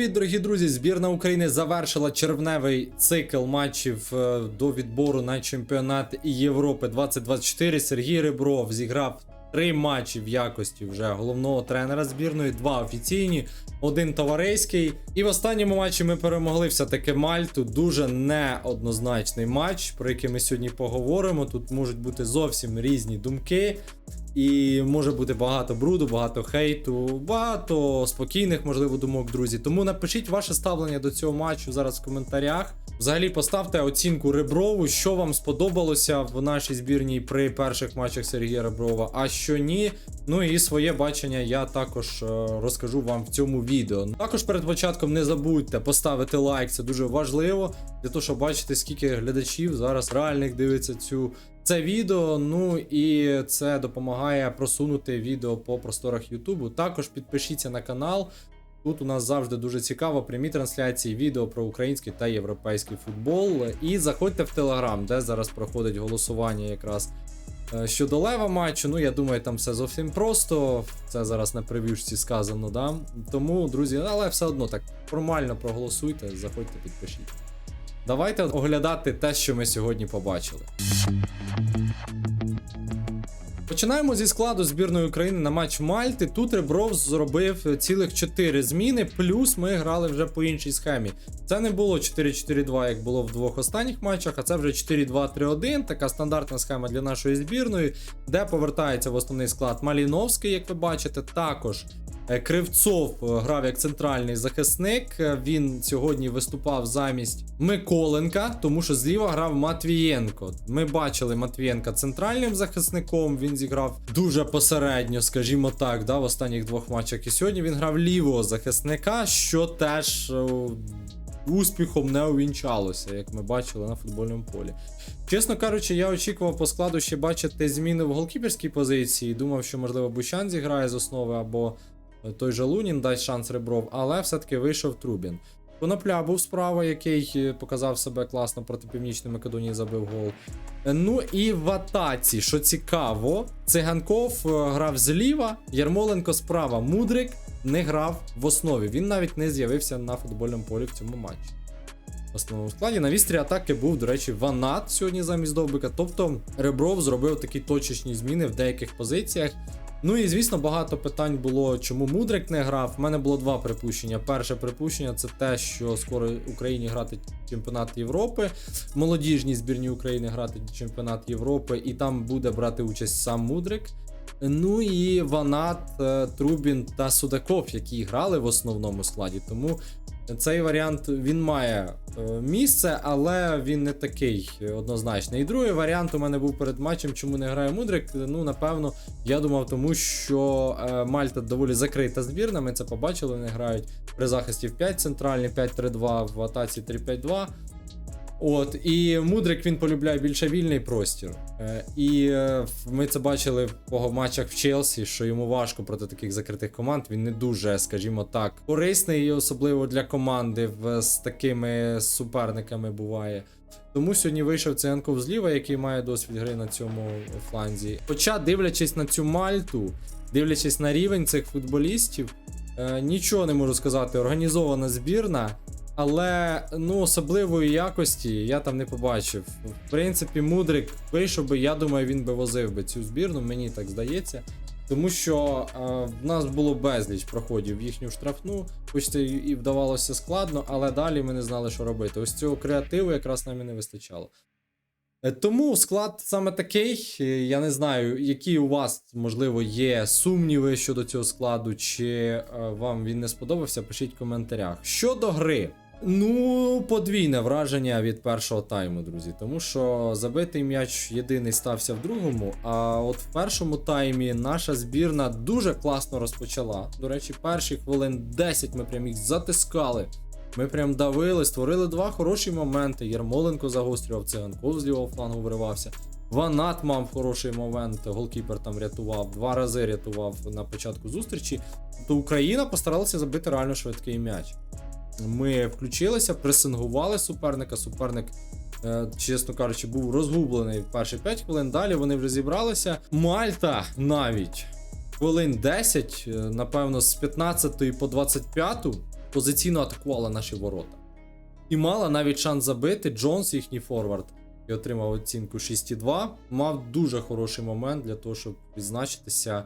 привіт, дорогі друзі! Збірна України завершила червневий цикл матчів е, до відбору на чемпіонат Європи 2024. Сергій Ребров зіграв три матчі в якості вже головного тренера збірної, два офіційні, один товариський. І в останньому матчі ми перемогли все-таки Мальту. Дуже неоднозначний матч, про який ми сьогодні поговоримо. Тут можуть бути зовсім різні думки. І може бути багато бруду, багато хейту, багато спокійних, можливо, думок, друзі. Тому напишіть ваше ставлення до цього матчу зараз в коментарях. Взагалі поставте оцінку Реброву, що вам сподобалося в нашій збірній при перших матчах Сергія Реброва, а що ні. Ну і своє бачення я також е, розкажу вам в цьому відео. Також перед початком не забудьте поставити лайк, це дуже важливо для того, щоб бачити, скільки глядачів зараз реальних дивиться цю це відео. Ну і це допомагає просунути відео по просторах Ютубу. Також підпишіться на канал. Тут у нас завжди дуже цікаво прямі трансляції відео про український та європейський футбол. І заходьте в Телеграм, де зараз проходить голосування якраз е, щодо лева матчу. Ну, я думаю, там все зовсім просто. Це зараз на прев'юшці сказано, да. Тому, друзі, але все одно так формально проголосуйте, заходьте, підпишіть. Давайте оглядати те, що ми сьогодні побачили. Починаємо зі складу збірної України на матч Мальти. Тут Ребров зробив цілих 4 зміни, плюс ми грали вже по іншій схемі. Це не було 4-4-2, як було в двох останніх матчах, а це вже 4-2-3-1, така стандартна схема для нашої збірної, де повертається в основний склад Маліновський, як ви бачите. Також Кривцов е, грав як центральний захисник. Е, Він сьогодні виступав замість Миколенка, тому що зліва грав Матвієнко. Ми бачили Матвієнка центральним захисником. Він зіграв дуже посередньо, скажімо так, да, в останніх двох матчах. І сьогодні він грав лівого захисника, що теж. Успіхом не увінчалося, як ми бачили на футбольному полі. Чесно кажучи, я очікував по складу ще бачити зміни в голкіперській позиції. Думав, що можливо Бущан зіграє з основи або той же Лунін дасть шанс Ребров, але все-таки вийшов Трубін. Конопля був справа, який е, показав себе класно проти Північної Македонії, забив гол. Е, Ну і в атаці, що цікаво, Циганков е, грав зліва, Ярмоленко справа. Мудрик не грав в основі. Він навіть не з'явився на футбольному полі в цьому матчі. В основному складі на вістрі атаки був, до речі, Ванат сьогодні замість Довбика. Тобто Ребров зробив такі точечні зміни в деяких позиціях. Ну і звісно, багато питань було, чому Мудрик не грав. У мене було два припущення. Перше припущення це те, що скоро Україні грати чемпіонат Європи, молодіжній збірні України грати чемпіонат Європи, і там буде брати участь сам Мудрик. Ну і Ванат, е, Трубін та Судаков, які грали в основному складі. Тому цей варіант він має е, місце, але він не такий однозначний. І другий варіант у мене був перед матчем, чому не грає Мудрик. Ну, напевно, я думав, тому що е, Мальта доволі закрита збірна. Ми це побачили. Вони грають при захисті в 5 центральні, 5-3-2, в атаці 3-5-2. От, і Мудрик він полюбляє більше вільний простір. Е, і е, ми це бачили в кого матчах в Челсі, що йому важко проти таких закритих команд. Він не дуже, скажімо так, корисний, і особливо для команди в, з такими суперниками буває. Тому сьогодні вийшов Циганков зліва, який має досвід гри на цьому фланзі. Хоча, дивлячись на цю Мальту, дивлячись на рівень цих футболістів, е, нічого не можу сказати. Організована збірна. Але ну особливої якості я там не побачив. В принципі, Мудрик вийшов би, я думаю, він би возив би цю збірну, мені так здається. Тому що е, в нас було безліч проходів в їхню штрафну, хоч це і вдавалося складно, але далі ми не знали, що робити. Ось цього креативу якраз нам і не вистачало. Е, Тому склад саме такий. Е, Я не знаю, які у вас, можливо, є сумніви щодо цього складу, чи е, вам він не сподобався, пишіть в коментарях. Щодо гри. Ну, подвійне враження від першого тайму, друзі. Тому що забитий м'яч єдиний стався в другому. А от в першому таймі наша збірна дуже класно розпочала. До речі, перші хвилин 10 ми прям їх затискали. Ми прям давили, створили два хороші моменти. Ярмоленко загострював, циганков з лівого флангу виривався. Ванат мав хороший момент, голкіпер там рятував, два рази рятував на початку зустрічі. То Україна постаралася забити реально швидкий м'яч. Ми включилися, пресингували суперника. Суперник, е, чесно кажучи, був розгублений в перші 5 хвилин. Далі вони вже зібралися. Мальта навіть хвилин 10, е, напевно, з 15 по 25 позиційно атакувала наші ворота. І мала навіть шанс забити. Джонс, їхній форвард, і отримав оцінку 6,2. Мав дуже хороший момент для того, щоб відзначитися.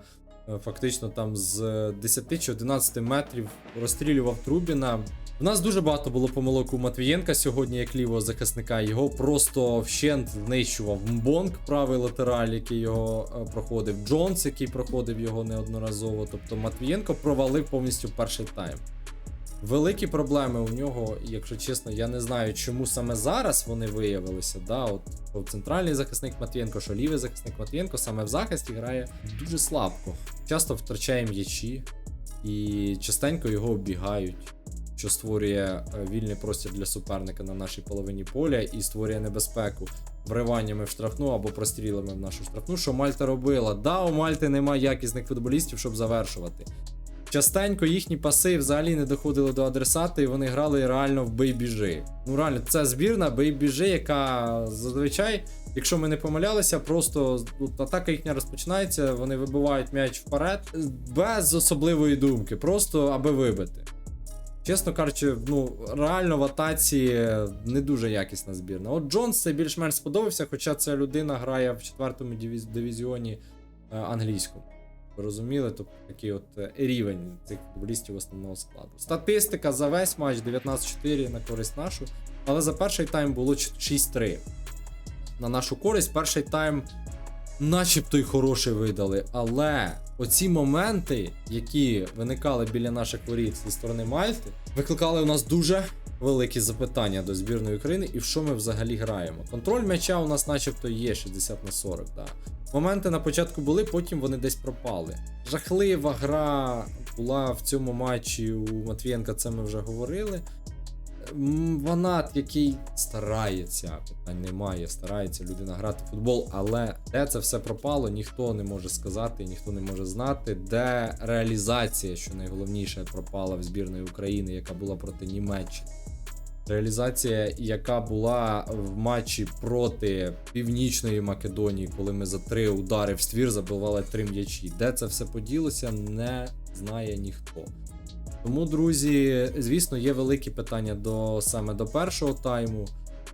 Е, Фактично там з 10 чи 11 метрів розстрілював Трубіна. У нас дуже багато було помилок у Матвієнка сьогодні, як лівого захисника. Його просто вщент знищував Мбонг, правий латераль, який його е, проходив. Джонс, який проходив його неодноразово. Тобто Матвієнко провалив повністю перший тайм. Великі проблеми у нього, якщо чесно, я не знаю, чому саме зараз вони виявилися. Да, от центральний захисник Матвієнко, що лівий захисник Матвієнко саме в захисті грає дуже слабко. Часто втрачає м'ячі і частенько його обігають, що створює е, вільний простір для суперника на нашій половині поля і створює небезпеку вриваннями в штрафну або прострілами в нашу штрафну, що Мальта робила. Да, у Мальти немає якісних футболістів, щоб завершувати. Частенько їхні паси взагалі не доходили до адресата, і вони грали реально в бей-біжи. Ну реально, це збірна бей-біжи, яка зазвичай, якщо ми не помилялися, просто тут атака їхня розпочинається, вони вибивають м'яч вперед без особливої думки, просто аби вибити. Чесно кажучи, ну реально в атаці не дуже якісна збірна. От Джонс це більш-менш сподобався, хоча ця людина грає в четвертому дивіз- дивізіоні е, англійському. Ви розуміли, тобто такий от е, рівень цих футболістів основного складу. Статистика за весь матч 19-4 на користь нашу, але за перший тайм було 6-3. На нашу користь перший тайм начебто й хороший видали, але оці моменти, які виникали біля наших воріт зі сторони Мальти, викликали у нас дуже великі запитання до збірної України і в що ми взагалі граємо. Контроль м'яча у нас начебто є 60 на 40, да. Моменти на початку були, потім вони десь пропали. Жахлива гра була в цьому матчі у Матвієнка, це ми вже говорили. М, Ванат, який старається, питань немає, старається людина грати в футбол, але де це все пропало, ніхто не може сказати, ніхто не може знати, де реалізація, що найголовніше, пропала в збірної України, яка була проти Німеччини. Реалізація, яка була в матчі проти Північної Македонії, коли ми за три удари в ствір забивали три м'ячі. Де це все поділося, не знає ніхто. Тому, друзі, звісно, є великі питання до саме до першого тайму.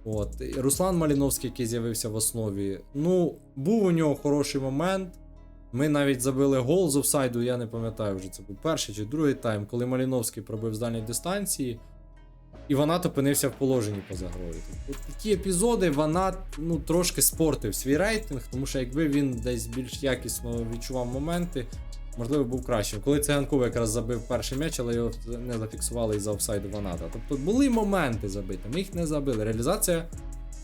От Руслан Маліновський, який з'явився в основі. Ну, був у нього хороший момент. Ми навіть забили гол з офсайду, я не пам'ятаю вже це був перший чи другий тайм, коли Маліновський пробив з дальньої дистанції. І Ванат опинився в положенні поза грою. От такі епізоди Ванат ну, трошки спортив свій рейтинг, тому що якби він десь більш якісно відчував моменти, можливо, був кращим. Коли Циганков якраз забив перший м'яч, але його не зафіксували із-за офсайду Ваната. Тобто були моменти забити, ми їх не забили. Реалізація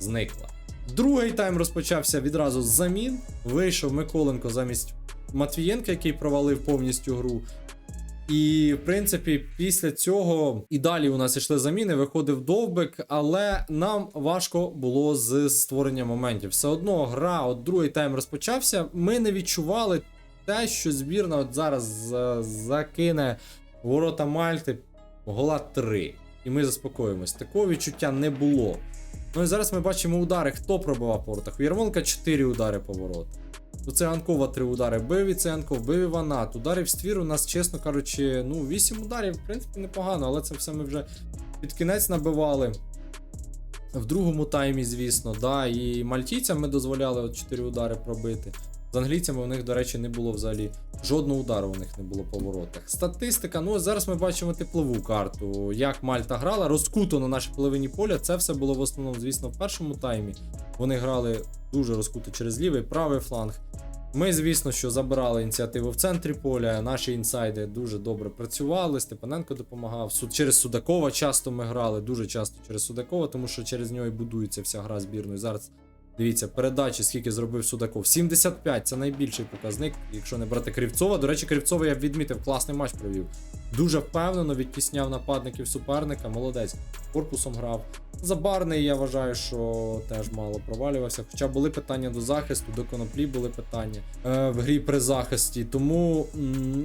зникла. Другий тайм розпочався відразу з замін. Вийшов Миколенко замість Матвієнка, який провалив повністю гру. І, в принципі, після цього і далі у нас йшли заміни, виходив довбик, але нам важко було з створенням моментів. Все одно гра, от другий тайм розпочався. Ми не відчували те, що збірна от зараз закине ворота Мальти гола 3. І ми заспокоїмось. Такого відчуття не було. Ну і зараз ми бачимо удари. Хто пробивав по воротах? У Ярмоленка 4 удари по воротах. У Циганкова 3 удари. Бив і Циганков, бив і Ванат. Ударів ствір у нас, чесно кажучи, ну 8 ударів, в принципі, непогано, але це все ми вже під кінець набивали. В другому таймі, звісно, да, і мальтійцям ми дозволяли от 4 удари пробити. З англійцями у них, до речі, не було взагалі жодного удару у них не було по воротах. Статистика, ну зараз ми бачимо теплову карту, як Мальта грала, розкуто на нашій половині поля. Це все було в основному, звісно, в першому таймі. Вони грали дуже розкуто через лівий, правий фланг. Ми, звісно, що забирали ініціативу в центрі поля. Наші інсайди дуже добре працювали. Степаненко допомагав. Суд через Судакова часто ми грали, дуже часто через Судакова, тому що через нього і будується вся гра збірної. Зараз дивіться, передачі, скільки зробив Судаков. 75 це найбільший показник, якщо не брати Кривцова. До речі, Кривцова я відмітив, класний матч провів. Дуже впевнено відтісняв нападників суперника. Молодець. корпусом грав. Забарний, я вважаю, що теж мало провалювався. Хоча були питання до захисту, до коноплі були питання е, в грі при захисті. Тому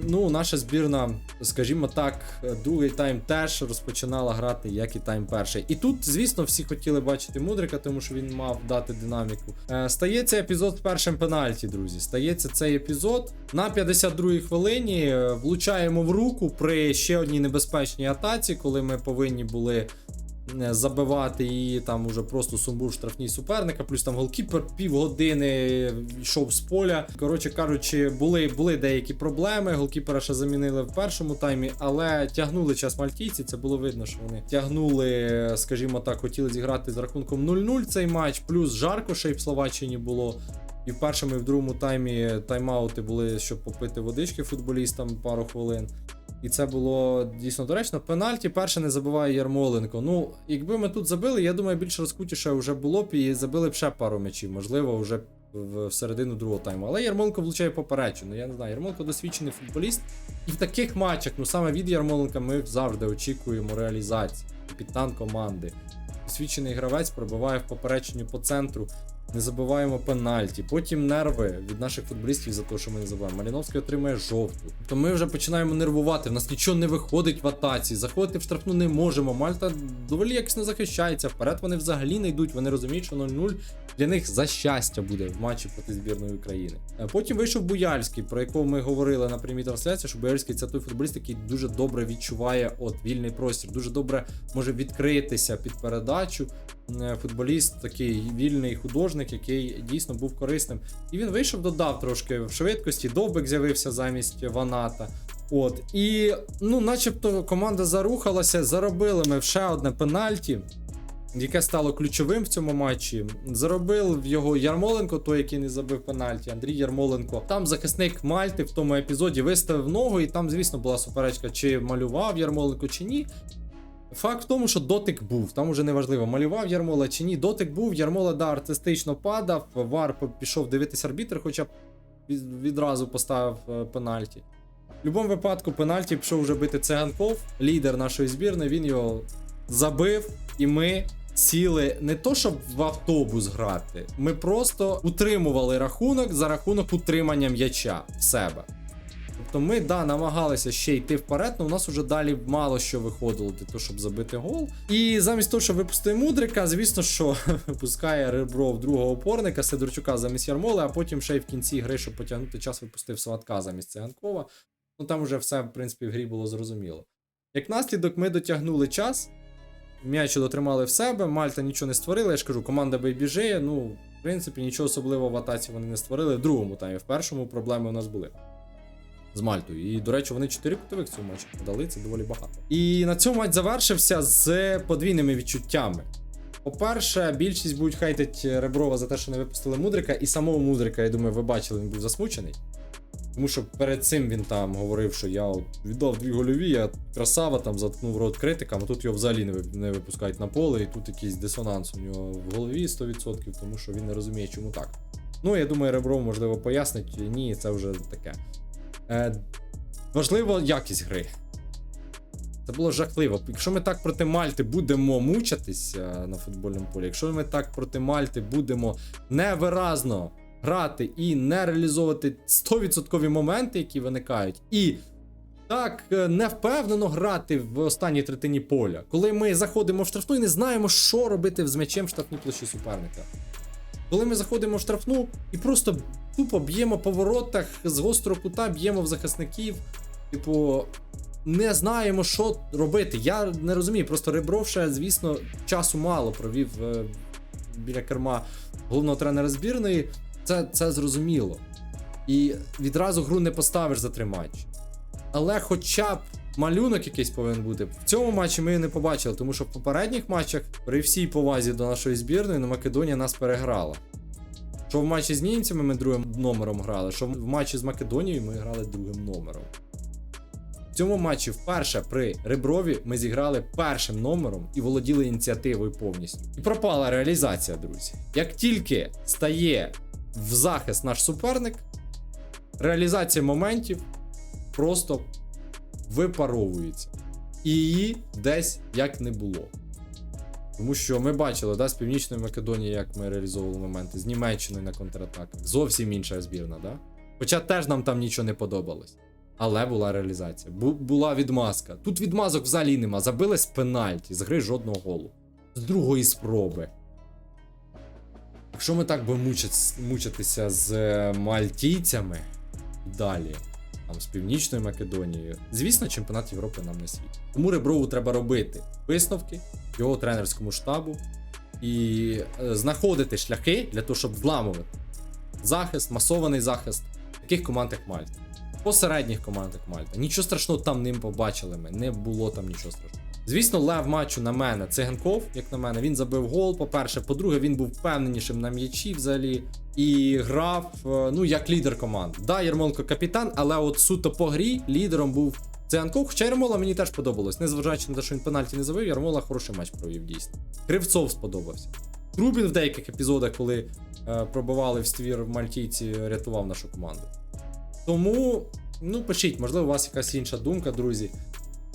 ну, наша збірна, скажімо так, другий тайм теж розпочинала грати, як і тайм перший. І тут, звісно, всі хотіли бачити Мудрика, тому що він мав дати динаміку. Е, стається епізод з першим пенальті, друзі. Стається цей епізод. На 52-й хвилині е, влучаємо в руку при ще одній небезпечній атаці, коли ми повинні були е, забивати її там уже просто сумбур штрафній суперника, плюс там голкіпер півгодини йшов з поля. Коротше кажучи, були, були деякі проблеми. Голкіпера ще замінили в першому таймі, але тягнули час мальтійці. Це було видно, що вони тягнули, скажімо так, хотіли зіграти з рахунком 0-0 цей матч, плюс жарко ще й в Словаччині було. І в першому, і в другому таймі тайм-аути були, щоб попити водички футболістам пару хвилин. І це було дійсно доречно. Пенальті перше не забиває Ярмоленко. Ну, якби ми тут забили, я думаю, більш розкутіше вже було б і забили б ще пару м'ячів, можливо, вже в середину другого тайму. Але Ярмоленко влучає поперечину. Я не знаю, Ярмоленко досвідчений футболіст. І в таких матчах, ну саме від Ярмоленка, ми завжди очікуємо реалізації. Капітан команди. Досвідчений гравець пробиває в попереченню по центру. Не забуваємо пенальті. Потім нерви від наших футболістів за те, що ми не забуваємо. Маліновський отримує жовту. Тобто ми вже починаємо нервувати. В нас нічого не виходить в атаці. Заходити в штрафну не можемо. Мальта доволі якось не захищається. Вперед вони взагалі не йдуть. Вони розуміють, що 0-0 для них за щастя буде в матчі проти збірної України. Е, Потім вийшов Буяльський, про якого ми говорили на прямій трансляції, що Буяльський це той футболіст, який дуже добре відчуває от вільний простір, дуже добре може відкритися під передачу. Е, Футболіст такий вільний художник, який дійсно був корисним. І він вийшов, додав трошки в швидкості. Довбик з'явився замість Ваната. От і ну, начебто, команда зарухалася, заробили ми ще одне пенальті яке стало ключовим в цьому матчі. Заробив його Ярмоленко, той, який не забив пенальті, Андрій Ярмоленко. Там захисник Мальти в тому епізоді виставив ногу, і там, звісно, була суперечка, чи малював Ярмоленко, чи ні. Факт в тому, що дотик був, там уже не важливо, малював Ярмола чи ні. Дотик був, Ярмола да, артистично падав, Вар пішов дивитись арбітр, хоча б відразу поставив е, пенальті. В будь-якому випадку пенальті пішов вже бити Циганков, лідер нашої збірної, він його забив, і ми сіли не то, щоб в автобус грати. Ми просто утримували рахунок за рахунок утримання м'яча в себе. Тобто ми да, намагалися ще йти вперед, але у нас уже далі мало що виходило для того, щоб забити гол. І замість того, щоб випустити Мудрика, звісно, що випускає ребро в другого опорника Сидорчука замість Ярмоли, а потім ще й в кінці гри, щоб потягнути час, випустив Сватка замість Циганкова. Ну там вже все, в принципі, в грі було зрозуміло. Як наслідок, ми дотягнули час, м'яч дотримали в себе, Мальта нічого не створила. Я ж кажу, команда Бейбіжеє, ну, в принципі, нічого особливого в атаці вони не створили. В другому таймі, в першому проблеми у нас були з Мальтою. І, до речі, вони 4 кутових в цьому матчі подали, це доволі багато. І на цьому матч завершився з подвійними відчуттями. По-перше, більшість будуть хейтити Реброва за те, що не випустили Мудрика, і самого Мудрика, я думаю, ви бачили, він був засмучений. Тому що перед цим він там говорив, що я от віддав дві гольові, я красава там заткнув рот критикам, а тут його взагалі не, випускають на поле, і тут якийсь дисонанс у нього в голові 100%, тому що він не розуміє, чому так. Ну, я думаю, Ребров, можливо, пояснить, ні, це вже таке. Е, важливо якість гри. Це було жахливо. Якщо ми так проти Мальти будемо мучитись е, на футбольному полі, якщо ми так проти Мальти будемо невиразно грати і не реалізовувати 100% моменти, які виникають, і так е, невпевнено грати в останній третині поля, коли ми заходимо в штрафну і не знаємо, що робити з м'ячем в штрафній площі суперника. Коли ми заходимо в штрафну і просто тупо б'ємо по воротах з гострого кута, б'ємо в захисників. Типу, не знаємо, що робити. Я не розумію. Просто Ребров ще, звісно, часу мало провів е, біля керма головного тренера збірної. Це, це зрозуміло. І відразу гру не поставиш за три матчі. Але хоча б малюнок якийсь повинен бути. В цьому матчі ми його не побачили, тому що в попередніх матчах, при всій повазі до нашої збірної, ну, Македонія нас переграла. Що в матчі з німцями ми другим номером грали, що в матчі з Македонією ми грали другим номером. В цьому матчі вперше при Реброві ми зіграли першим номером і володіли ініціативою повністю. І пропала реалізація, друзі. Як тільки стає в захист наш суперник, реалізація моментів просто випаровується. І її десь як не було. Тому що ми бачили, да, з Північної Македонії, як ми реалізовували моменти, з Німеччиною на контратаках. Зовсім інша збірна, да? Хоча теж нам там нічого не подобалось. Але була реалізація. Бу- була відмазка. Тут відмазок взагалі нема. Забили з пенальті, з гри жодного голу. З другої спроби. Якщо ми так будемо мучитися з е, мальтійцями далі, там з Північною Македонією, звісно, чемпіонат Європи нам не світить. Тому Реброву треба робити висновки його тренерському штабу і е, знаходити шляхи для того, щоб зламувати захист, масований захист таких команд, як Мальта. Посередніх команд, як Мальта. Нічого страшного там ним побачили ми. Не було там нічого страшного. Звісно, лев матчу на мене Циганков, як на мене, він забив гол. По-перше, по-друге, він був впевненішим на м'ячі взагалі і грав е, ну як лідер команд. Да, Єрмоленко капітан, але от суто по грі лідером був Циганков. Хоча Ярмола мені теж подобалось. Незважаючи на те, що він пенальті не забив, Ярмола хороший матч провів дійсно. Кривцов сподобався. Трубін в деяких епізодах, коли е, пробивали в ствір в Мальтійці, рятував нашу команду. Тому, ну пишіть, можливо, у вас якась інша думка, друзі.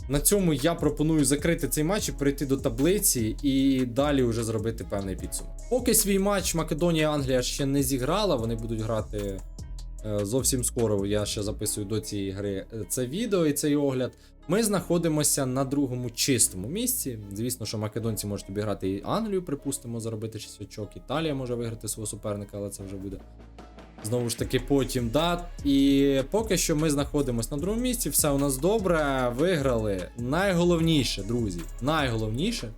На цьому я пропоную закрити цей матч і перейти до таблиці і далі вже зробити певний підсумок. Поки свій матч Македонія Англія ще не зіграла, вони будуть грати е, зовсім скоро. Я ще записую до цієї гри е, це відео і цей огляд. Ми знаходимося на другому чистому місці. Звісно, що македонці можуть обіграти і Англію, припустимо, заробити 6 очок. Італія може виграти свого суперника, але це вже буде Знову ж таки, потім да. І поки що ми знаходимося на другому місці, все у нас добре. Виграли. Найголовніше, друзі, найголовніше,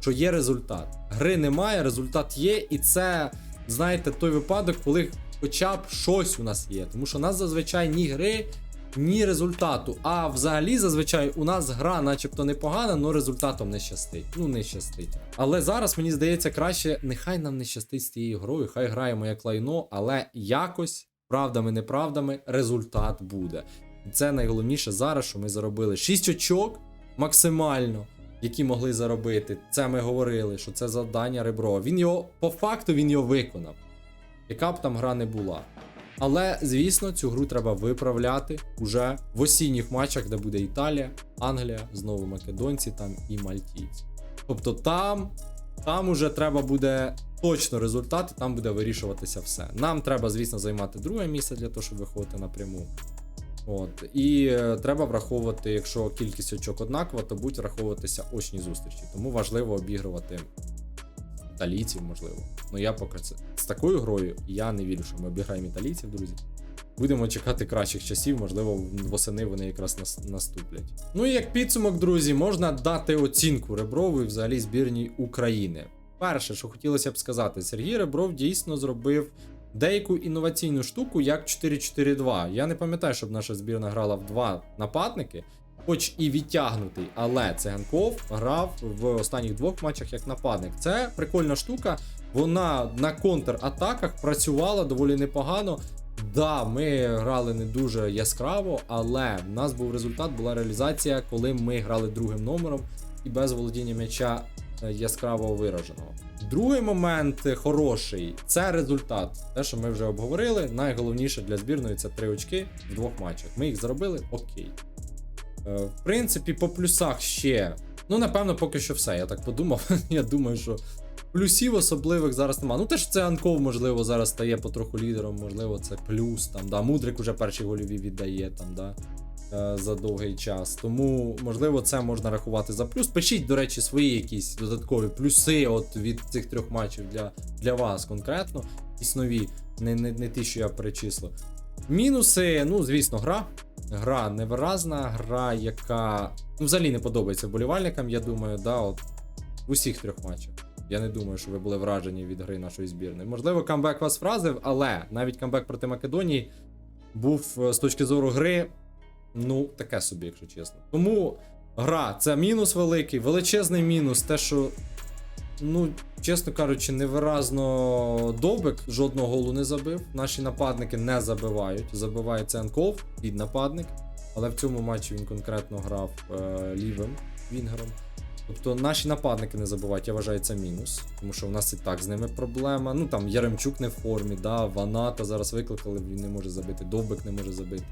що є результат. Гри немає, результат є, і це, знаєте, той випадок, коли хоча б щось у нас є. Тому що у нас зазвичай ні гри, ні результату. А взагалі, зазвичай, у нас гра, начебто, непогана, але результатом не щастить. Ну, не щастить. Але зараз мені здається краще, нехай нам не щастить з цією грою, хай граємо як лайно, але якось, правдами, неправдами, результат буде. Це найголовніше зараз, що ми заробили 6 очок максимально, які могли заробити. Це ми говорили, що це завдання Реброва. Він його, по факту, він його виконав. Яка б там гра не була. Але, звісно, цю гру треба виправляти уже в осінніх матчах, де буде Італія, Англія, знову македонці там і мальтійці. Тобто там, там уже треба буде точно результат, і там буде вирішуватися все. Нам треба, звісно, займати друге місце для того, щоб виходити напряму. От. І е, треба враховувати, якщо кількість очок однакова, то будуть враховуватися очні зустрічі. Тому важливо обігрувати італійців, можливо. Ну я поки це з такою грою я не вірю, що ми обіграємо італійців, друзі. Будемо чекати кращих часів, можливо, восени вони якраз нас, наступлять. Ну і як підсумок, друзі, можна дати оцінку Реброву взагалі збірній України. Перше, що хотілося б сказати, Сергій Ребров дійсно зробив деяку інноваційну штуку, як 4-4-2. Я не пам'ятаю, щоб наша збірна грала в два нападники, хоч і відтягнутий, але Циганков грав в останніх двох матчах як нападник. Це прикольна штука. Вона на контратаках працювала доволі непогано. Да, ми грали не дуже яскраво, але в нас був результат, була реалізація, коли ми грали другим номером і без володіння м'яча е, яскраво вираженого. Другий момент е, хороший це результат. Те, що ми вже обговорили. Найголовніше для збірної це три очки в двох матчах. Ми їх зробили окей. Е, В принципі, по плюсах ще. Ну, напевно, поки що все. Я так подумав. Я думаю, що плюсів особливих зараз нема. Ну, те, що це Анков, можливо, зараз стає потроху лідером, можливо, це плюс. Там, да. Мудрик уже перші гольові віддає там, да, е, за довгий час. Тому, можливо, це можна рахувати за плюс. Пишіть, до речі, свої якісь додаткові плюси от від цих трьох матчів для, для вас конкретно. Якісь не, не, не ті, що я перечислив. Мінуси, ну, звісно, гра. Гра невиразна, гра, яка ну, взагалі не подобається вболівальникам, я думаю, да, от в усіх трьох матчах. Я не думаю, що ви були вражені від гри нашої збірної. Можливо, камбек вас вразив, але навіть камбек проти Македонії був е, з точки зору гри, ну, таке собі, якщо чесно. Тому гра це мінус великий, величезний мінус, те, що, ну, чесно кажучи, невиразно Довбик жодного голу не забив. Наші нападники не забивають. Забиває Ценков, під нападник. Але в цьому матчі він конкретно грав е, лівим вінгером. Тобто наші нападники не забувають, я вважаю, це мінус. Тому що в нас і так з ними проблема. Ну там Яремчук не в формі, да, Ваната зараз викликали, він не може забити, Довбик не може забити.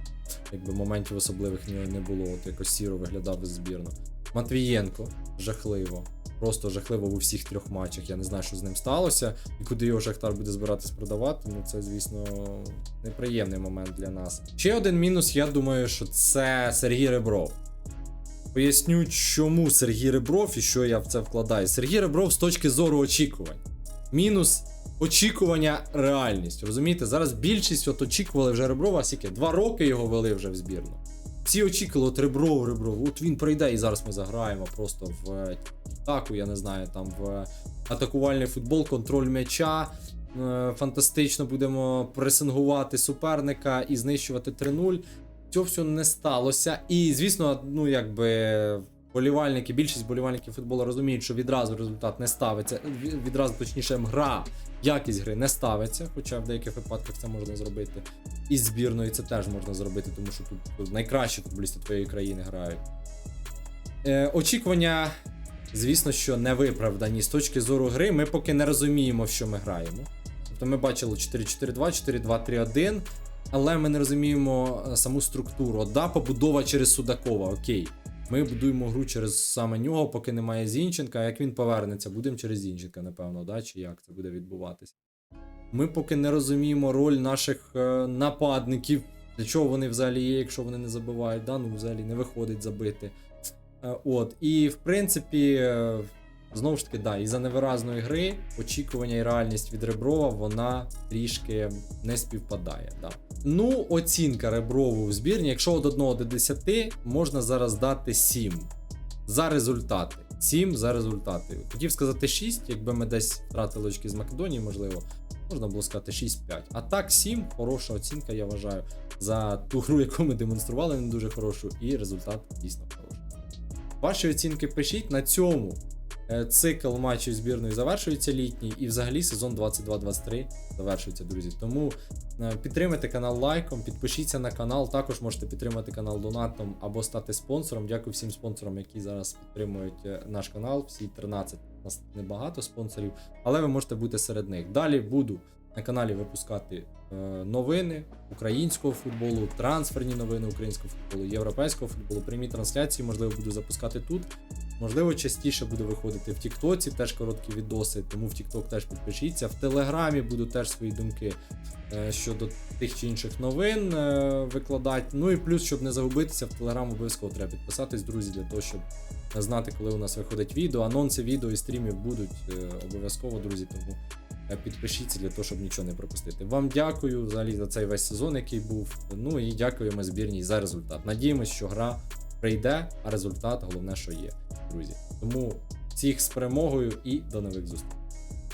Якби моментів особливих не було, от якось сіро виглядав із збірно. Матвієнко жахливо. Просто жахливо в усіх трьох матчах. Я не знаю, що з ним сталося, і куди його Шахтар буде збиратись продавати. Ну це, звісно, неприємний момент для нас. Ще один мінус, я думаю, що це Сергій Ребров. Поясню, чому Сергій Ребров і що я в це вкладаю. Сергій Ребров з точки зору очікувань. Мінус очікування реальність. Розумієте, зараз більшість от очікували вже Реброва, скільки? Два роки його вели вже в збірну. Всі очікували, от Ребров, ребро. от він прийде, і зараз ми заграємо просто в атаку, таку, я не знаю, там в атакувальний футбол, контроль м'яча. Е, Фантастично будемо пресингувати суперника і знищувати 3-0. Цього все не сталося. І, звісно, ну якби болівальники, більшість болівальників футболу розуміють, що відразу результат не ставиться. Відразу, точніше, гра, якість гри не ставиться, хоча в деяких випадках це можна зробити. І збірною це теж можна зробити, тому що тут, найкращі футболісти твоєї країни грають. Е, очікування, звісно, що не виправдані. З точки зору гри, ми поки не розуміємо, в що ми граємо. Тобто ми бачили 4-4-2, 4-2-3-1, але ми не розуміємо е, саму структуру. Да, побудова через Судакова, окей. Ми будуємо гру через саме нього, поки немає Зінченка. Як він повернеться, будемо через Зінченка, напевно, да? чи як це буде відбуватися. Ми поки не розуміємо роль наших е, нападників, для чого вони взагалі є, якщо вони не забивають, да? ну взагалі не виходить забити. Е, От. І в принципі, е, знову ж таки, да, із-за невиразної гри, очікування і реальність від Реброва, вона трішки не співпадає. Да. Ну, оцінка Реброву в збірні, якщо від 1 до 10, можна зараз дати 7 за результати. 7 за результати. Хотів сказати 6, якби ми десь втратили очки з Македонії, можливо, можна було сказати 6-5. А так, 7 хороша оцінка, я вважаю, за ту гру, яку ми демонстрували, не дуже хорошу, і результат дійсно хороший. Ваші оцінки пишіть на цьому. Е, Цикл матчів збірної завершується літній, і взагалі сезон 22-23 завершується, друзі. Тому е, підтримайте канал лайком, підпишіться на канал. Також можете підтримати канал донатом або стати спонсором. Дякую всім спонсорам, які зараз підтримують е, наш канал. Всі 13. У нас небагато спонсорів, але ви можете бути серед них. Далі буду на каналі випускати новини українського футболу, трансферні новини українського футболу, європейського футболу, прямі трансляції, можливо, буду запускати тут. Можливо, частіше буду виходити в Тіктоці, теж короткі відоси, тому в Тікток теж підпишіться. В Телеграмі буду теж свої думки е, щодо тих чи інших новин е, викладати. Ну і плюс, щоб не загубитися, в Телеграм обов'язково треба підписатись, друзі, для того, щоб знати, коли у нас виходить відео. Анонси відео і стрімів будуть е, обов'язково, друзі. Тому підпишіться для того, щоб нічого не пропустити. Вам дякую взагалі за цей весь сезон, який був. Ну і дякуємо збірній за результат. Надіємось, що гра прийде, а результат головне, що є, друзі. Тому всіх з перемогою і до нових зустрічей.